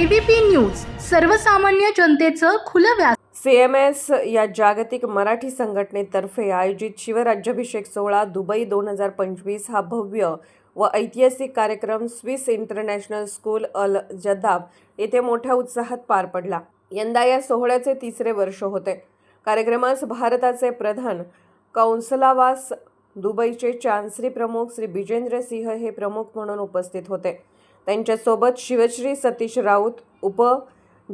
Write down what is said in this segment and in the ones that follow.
ABP news सर्वसामान्य जनतेचं खुलं व्यास सीएमएस या जागतिक मराठी संघटनेतर्फे आयोजित शिवराज्याभिषेक सोहळा दुबई दोन हजार पंचवीस हा भव्य व ऐतिहासिक कार्यक्रम Swiss international school Al Jadab येथे मोठ्या उत्साहात पार पडला. यंदा या सोहळ्याचे तिसरे वर्ष होते. कार्यक्रमास भारताचे प्रधान कौन्सलावास दुबईचे चान्सरी प्रमुख श्री बिजेंद्र सिंह हे प्रमुख म्हणून उपस्थित होते. त्यांच्यासोबत शिवश्री सतीश राऊत उप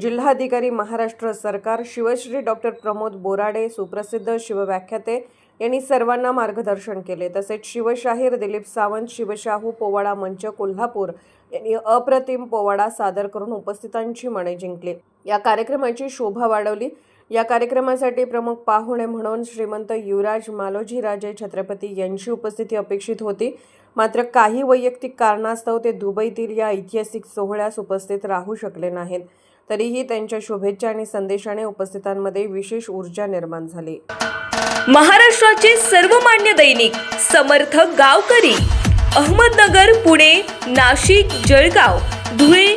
जिल्हाधिकारी महाराष्ट्र सरकार शिवश्री डॉक्टर प्रमोद बोराडे सुप्रसिद्ध शिवव्याख्याते यांनी सर्वांना मार्गदर्शन केले. तसेच शिवशाहीर दिलीप सावंत शिवशाहू पोवाडा मंच कोल्हापूर यांनी अप्रतिम पोवाडा सादर करून उपस्थितांची मने जिंकली. या कार्यक्रमाची शोभा वाढवली. या कार्यक्रमासाठी प्रमुख पाहुणे म्हणून श्रीमंत युवराज मालोजीराजे छत्रपती यांची उपस्थिती अपेक्षित होती. मात्र काही वैयक्तिक कारणास्तव ते दुबईतील या ऐतिहासिक सोहळ्यास उपस्थित राहू शकले नाहीत. तरीही त्यांच्या शुभेच्छा आणि संदेशाने उपस्थितांमध्ये विशेष ऊर्जा निर्माण झाली. महाराष्ट्राचे सर्वमान्य दैनिक समर्थ गावकरी अहमदनगर पुणे नाशिक जळगाव धुळे